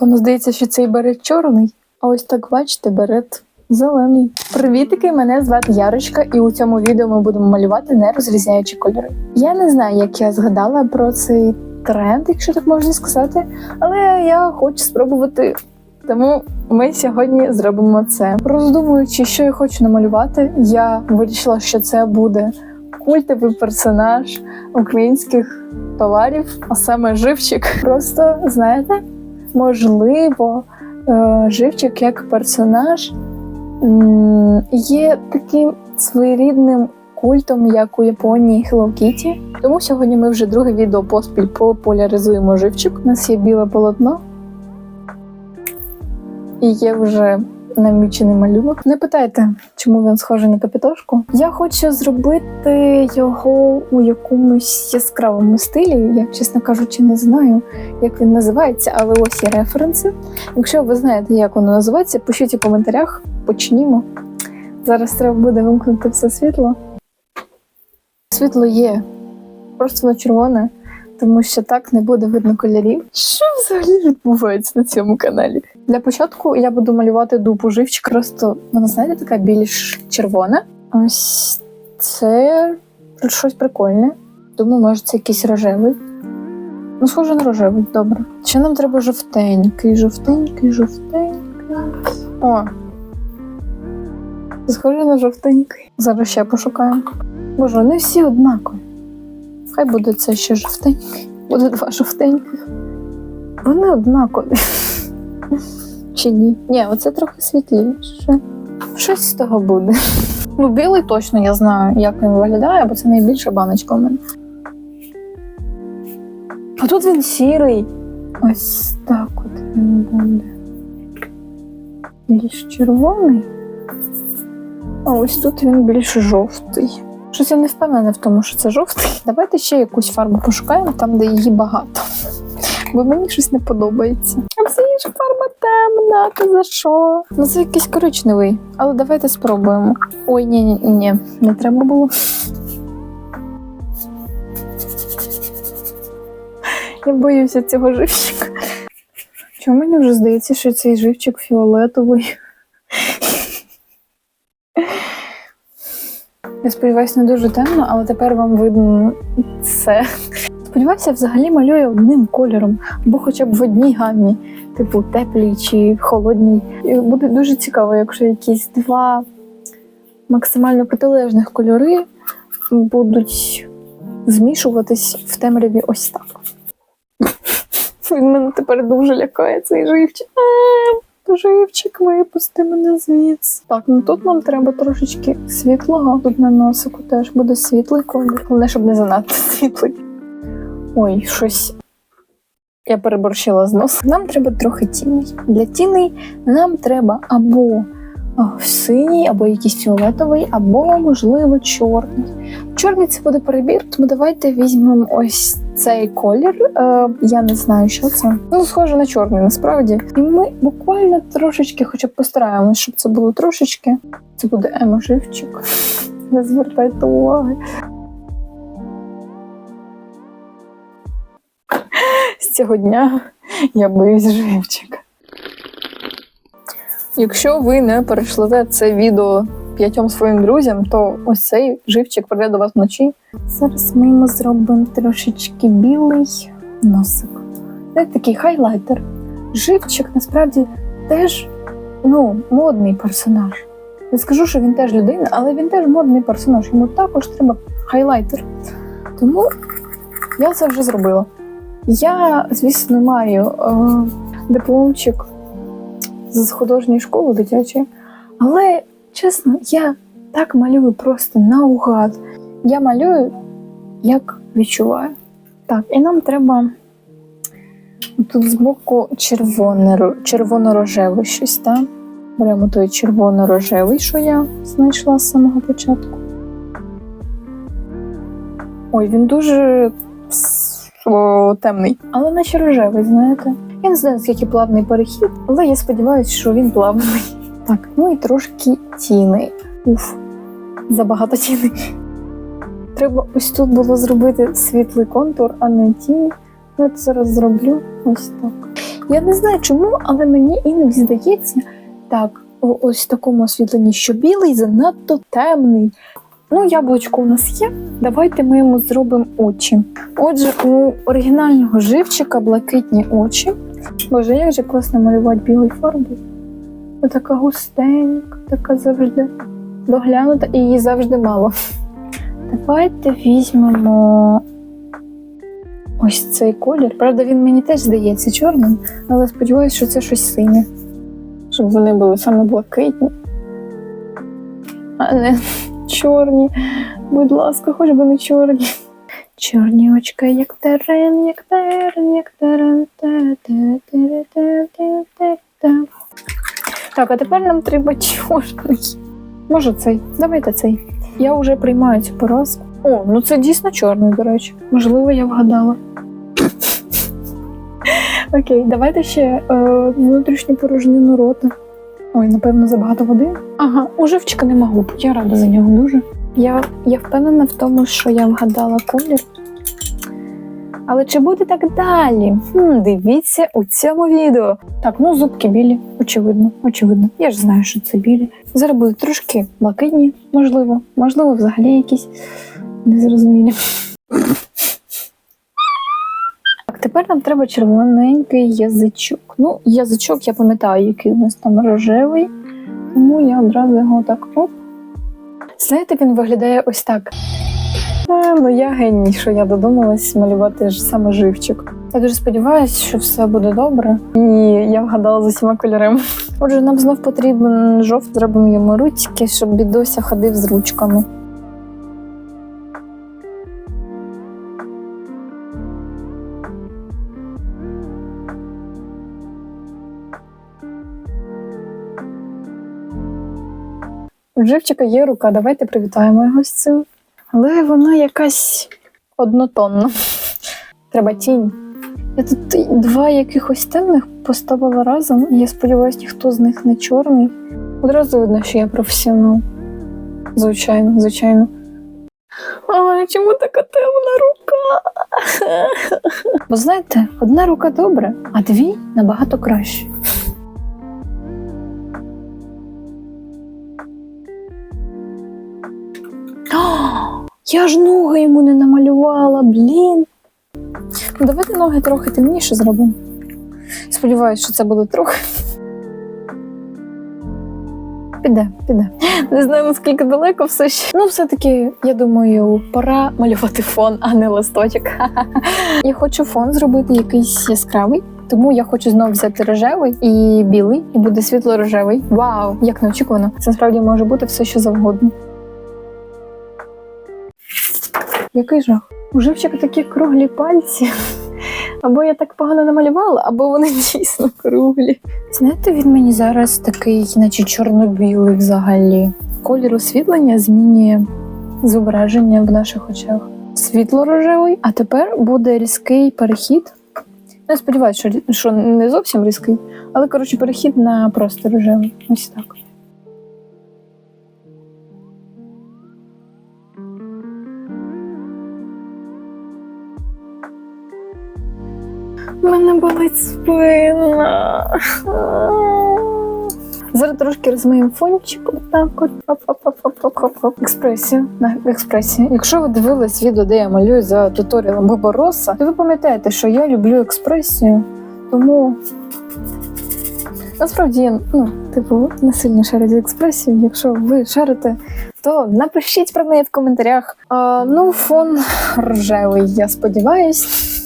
Воно здається, що цей берет чорний, а ось так бачите, берет зелений. Привітики, мене звати Ярочка, і у цьому відео ми будемо малювати не розрізняючи кольори. Я не знаю, як я згадала про цей тренд, якщо так можна сказати, але я хочу спробувати. Тому ми сьогодні зробимо це. Роздумуючи, що я хочу намалювати, я вирішила, що це буде культовий персонаж українських товарів, а саме живчик. Просто знаєте, можливо, е, живчик як персонаж є таким своєрідним культом, як у Японії Hello Kitty. Тому сьогодні ми вже друге відео поспіль популяризуємо живчик. У нас є біле полотно. І є вже намічений малюнок. Не питайте, чому він схожий на капітошку. Я хочу зробити його у якомусь яскравому стилі. Я, чесно кажучи, не знаю, як він називається, але ось є референси. Якщо ви знаєте, як воно називається, пишіть у коментарях, почнімо. Зараз треба буде вимкнути все світло. Світло є, просто воно червоне, тому що так не буде видно кольорів. Що взагалі відбувається на цьому каналі? Для початку я буду малювати дупу живчик. Просто вона, знаєте, така більш червона. Ось це щось прикольне. Думаю, може, це якийсь рожевий. Ну, схоже на рожевий, добре. Ще нам треба жовтенький, жовтенький, жовтенький. О! Схоже на жовтенький. Зараз ще пошукаємо. Боже, вони всі однакові. Хай буде це ще жовтенький. Буде два жовтеньких. Вони однакові. Чи ні? Ні, оце трохи світліше. Щось з того буде. Ну, білий точно я знаю, як він виглядає, бо це найбільша баночка у мене. А тут він сірий. Ось так от він буде. Більш червоний. А ось тут він більш жовтий. Щось я не впевнена в тому, що це жовтий. Давайте ще якусь фарбу пошукаємо там, де її багато. Бо мені щось не подобається. А все інша фарба темна, ти за що? Ну це якийсь коричневий, але давайте спробуємо. Ой, ні, ні, ні, не треба було. Я боюся цього живчика. Чому мені вже здається, що цей живчик фіолетовий? Я сподіваюся, не дуже темно, але тепер вам видно це. Сподіваюся, взагалі малює одним кольором, або хоча б в одній гамі, типу теплій чи холодній. І буде дуже цікаво, якщо якісь два максимально протилежних кольори будуть змішуватись в темряві ось так. Він мене тепер дуже лякає цей живчик. А, Живчик, випусти мене звідси. Так, ну тут нам треба трошечки світлого. Тут на носику теж буде світлий колір. Головне, щоб не занадто світлий. Ой, щось. Я переборщила з носом. Нам треба трохи тіней. Для тіней нам треба або синій, або якийсь фіолетовий, або, можливо, чорний. Чорний це буде перебір, тому давайте візьмемо ось цей колір. Е, я не знаю, що це. Ну, схоже на чорний, насправді. І ми буквально трошечки, хоча б постараємось, щоб це було трошечки. Це буде еможивчик. Не звертайте уваги. Цього дня я боюсь живчика. Якщо ви не перейшлете це відео п'ятьом своїм друзям, то ось цей живчик прийде до вас вночі. Зараз ми йому зробимо трошечки білий носик. Це такий хайлайтер. Живчик насправді теж ну, модний персонаж. Не скажу, що він теж людина, але він теж модний персонаж. Йому також треба хайлайтер. Тому я це вже зробила. Я, звісно, маю е, дипломчик з художньої школи дитячої, але чесно, я так малюю просто наугад. Я малюю, як відчуваю. Так, і нам треба тут збоку червоне, червоно-рожеве щось, так? Беремо той червоно-рожевий, що я знайшла з самого початку. Ой, він дуже о, темний, але наче рожевий, знаєте. Я не знаю, скільки плавний перехід, але я сподіваюся, що він плавний. Так, ну і трошки тіни. Уф, забагато тіни. Треба ось тут було зробити світлий контур, а не тінь. Я це зараз зроблю ось так. Я не знаю чому, але мені іноді здається, так, ось в такому освітленні, що білий занадто темний. Ну, яблучко у нас є. Давайте ми йому зробимо очі. Отже, у оригінального живчика блакитні очі. Боже, як же класно малювати білий фарбою. Така густенька, така завжди доглянута, і її завжди мало. Давайте візьмемо ось цей колір. Правда, він мені теж здається чорним, але сподіваюся, що це щось синє. Щоб вони були саме блакитні. А не чорні. Будь ласка, хоч би не чорні. Чорні очка, як терен, як терен, як терен. Так, а тепер нам треба чорний. Може цей. Давайте цей. Я вже приймаю цю поразку. О, ну це дійсно чорний, до речі. Можливо, я вгадала. Окей, давайте ще е, внутрішню порожнину рота. Ой, напевно, забагато води. Ага, у живчика нема губ. Я рада за нього дуже. Я, я впевнена в тому, що я вгадала колір. Але чи буде так далі? Хм, дивіться у цьому відео. Так, ну зубки білі, очевидно, очевидно. Я ж знаю, що це білі. Зараз будуть трошки блакитні, можливо, можливо, взагалі якісь незрозумілі. Тепер нам треба червоненький язичок. Ну, язичок я пам'ятаю, який у нас там рожевий, тому я одразу його так оп. Знаєте, він виглядає ось так. А, ну я геній, що я додумалась малювати саме живчик. Я дуже сподіваюся, що все буде добре. І я вгадала з усіма кольорами. Отже, нам знов потрібен жовт, зробимо йому ручки, щоб бідося ходив з ручками. У живчика є рука, давайте привітаємо його з цим. Але вона якась однотонна. Треба тінь. Я тут два якихось темних поставила разом, і я сподіваюся, ніхто з них не чорний. Одразу видно, що я професіонал. Звичайно, звичайно. А, чому така темна рука? Бо знаєте, одна рука добре, а дві набагато краще. Я ж ноги йому не намалювала, блін. Ну, давайте ноги трохи темніше зробимо. Сподіваюсь, що це буде трохи. Піде, піде. Не знаю, наскільки далеко все ще. Ну, все-таки, я думаю, пора малювати фон, а не листочок. Я хочу фон зробити якийсь яскравий. Тому я хочу знову взяти рожевий і білий, і буде світло-рожевий. Вау, як неочікувано. Це насправді може бути все, що завгодно. Який жах? У живчика такі круглі пальці. Або я так погано намалювала, або вони дійсно круглі. Знаєте, він мені зараз такий, наче чорно-білий взагалі. Колір освітлення змінює зображення в наших очах. Світло-рожевий, а тепер буде різкий перехід. Я сподіваюся, що, що не зовсім різкий, але коротше перехід на просто рожевий. Ось так. У мене болить спина. Зараз трошки розмиємо фончик. Отак от. Експресія. На експресія. Якщо ви дивились відео, де я малюю за туторіалом Бобороса, то ви пам'ятаєте, що я люблю експресію, тому. Насправді я ну, типу, не сильно шарю експресію. Якщо ви шарите, то напишіть про неї в коментарях. А, ну, фон рожевий, я сподіваюсь.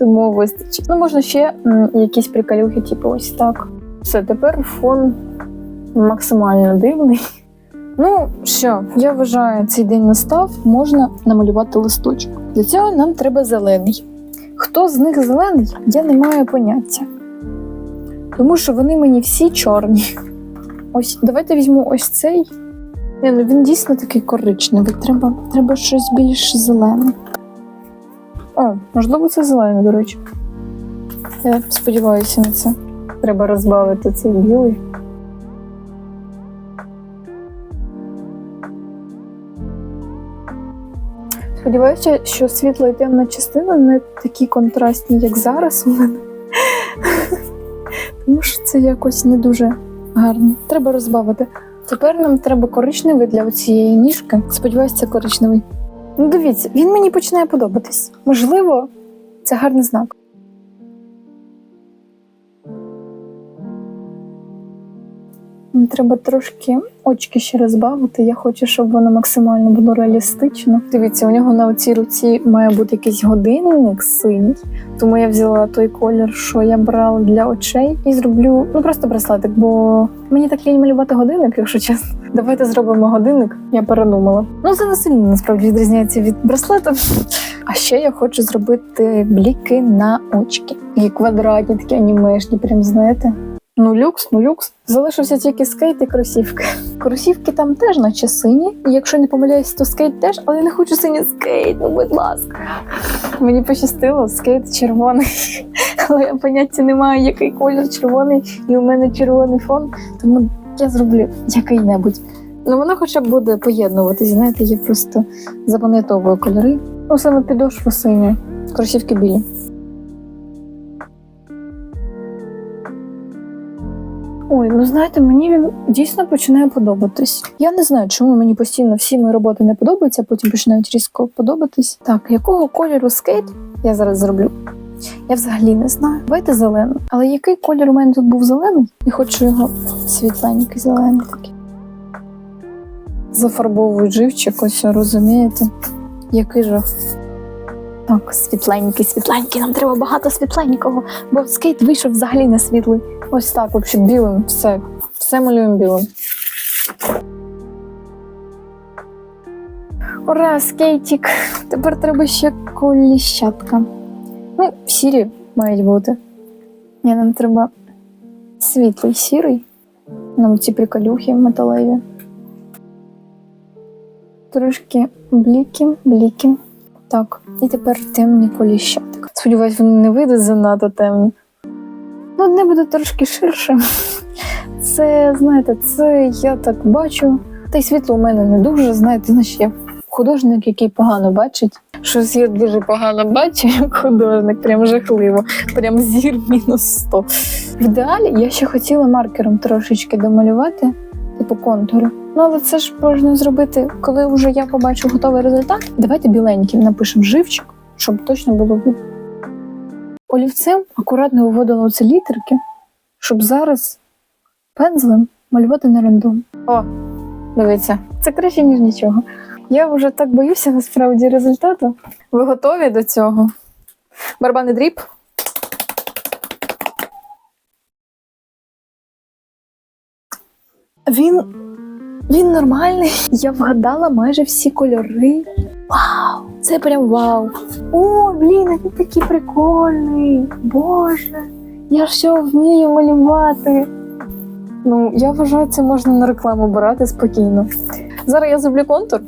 Тому вистачить. Ну, можна ще якісь приколюхи, типу ось так. Все, тепер фон максимально дивний. Ну що, я вважаю, цей день настав, можна намалювати листочок. Для цього нам треба зелений. Хто з них зелений, я не маю поняття. Тому що вони мені всі чорні. Ось, давайте візьму ось цей. Ні, ну він дійсно такий коричневий. Треба, треба щось більш зелене. О, можливо, це зелене, до речі. Я сподіваюся на це. Треба розбавити цей білий. Сподіваюся, що світла і темна частина не такі контрастні, як зараз у мене. тому що це якось не дуже гарно. Треба розбавити. Тепер нам треба коричневий для цієї ніжки. Сподіваюсь, це коричневий. Ну, дивіться, він мені починає подобатись. Можливо, це гарний знак. Треба трошки очки ще розбавити. Я хочу, щоб воно максимально було реалістично. Дивіться, у нього на оцій руці має бути якийсь годинник синій. Тому я взяла той колір, що я брала для очей, і зроблю ну просто браслетик, бо мені так лінь малювати годинник, якщо чесно. Давайте зробимо годинник. Я передумала. Ну це не сильно насправді відрізняється від браслета. А ще я хочу зробити бліки на очки. І квадратні, такі анімешні, прям знаєте. Ну, люкс, ну люкс. Залишився тільки скейт і кросівки. Кросівки там теж наче сині. І якщо не помиляюсь, то скейт теж, але я не хочу синій скейт, ну будь ласка. Мені пощастило, скейт червоний. Але я поняття не маю, який колір червоний, і у мене червоний фон, тому я зроблю який-небудь. Ну воно хоча б буде поєднуватись, знаєте, я просто запам'ятовую кольори. Ну, саме підошва синя, кросівки білі. Ой, ну знаєте, мені він дійсно починає подобатись. Я не знаю, чому мені постійно всі мої роботи не подобаються, а потім починають різко подобатись. Так, якого кольору скейт я зараз зроблю? Я взагалі не знаю. Давайте зелену. Але який колір у мене тут був зелений? Я хочу його світленький зелений такий. Зафарбовую живчик, ось розумієте? Який жах. Так, світленький, світленький, нам треба багато світленького, бо скейт вийшов взагалі не світлий. Ось так, взагалі, білим, все, все малюємо білим. Ура, скейтик! Тепер треба ще коліщатка. Ну, сірі мають бути. Ні, нам треба світлий сірий. Нам ці приколюхи металеві. Трошки бліки, бліки. Так, і тепер темні коліщатка. Сподіваюсь, вони не вийдуть занадто темні. Ну, одне буде трошки ширше. Це, знаєте, це я так бачу. Та й світло у мене не дуже, знаєте, значить я художник, який погано бачить. Щось я дуже погано бачу, як художник, прям жахливо. Прям зір мінус 100. В ідеалі я ще хотіла маркером трошечки домалювати, типу контури. Ну, але це ж можна зробити, коли вже я побачу готовий результат. Давайте біленьким напишемо живчик, щоб точно було видно. Олівцем акуратно виводила оці літерки, щоб зараз пензлем малювати на рандом. О, дивіться, це краще, ніж нічого. Я вже так боюся насправді результату. Ви готові до цього? Барабанний дріб. Він. Він нормальний. Я вгадала майже всі кольори. Вау! Це прям вау! О, блін, він такий прикольний! Боже! Я ж все вмію малювати. Ну, я вважаю, це можна на рекламу брати спокійно. Зараз я зроблю контур.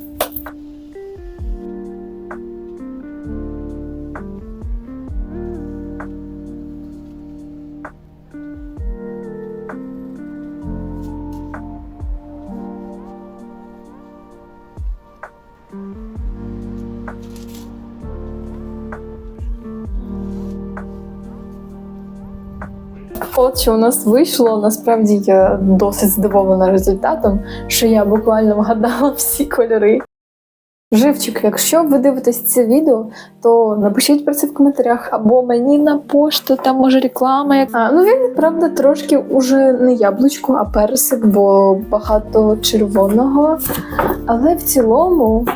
От що у нас вийшло. Насправді я досить здивована результатом, що я буквально вгадала всі кольори. Живчик, якщо ви дивитесь це відео, то напишіть про це в коментарях або мені на пошту, там може реклама. А, ну він правда трошки уже не яблучко, а персик, бо багато червоного. Але в цілому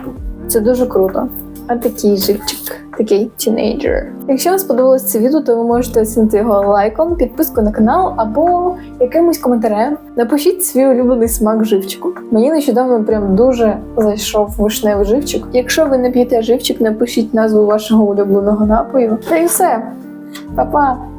це дуже круто. А такий живчик, такий тінейджер. Якщо вам сподобалось це відео, то ви можете оцінити його лайком, підпискою на канал або якимось коментарем. Напишіть свій улюблений смак живчику. Мені нещодавно прям дуже зайшов вишневий живчик. Якщо ви не п'єте живчик, напишіть назву вашого улюбленого напою. Та й все. Па-па!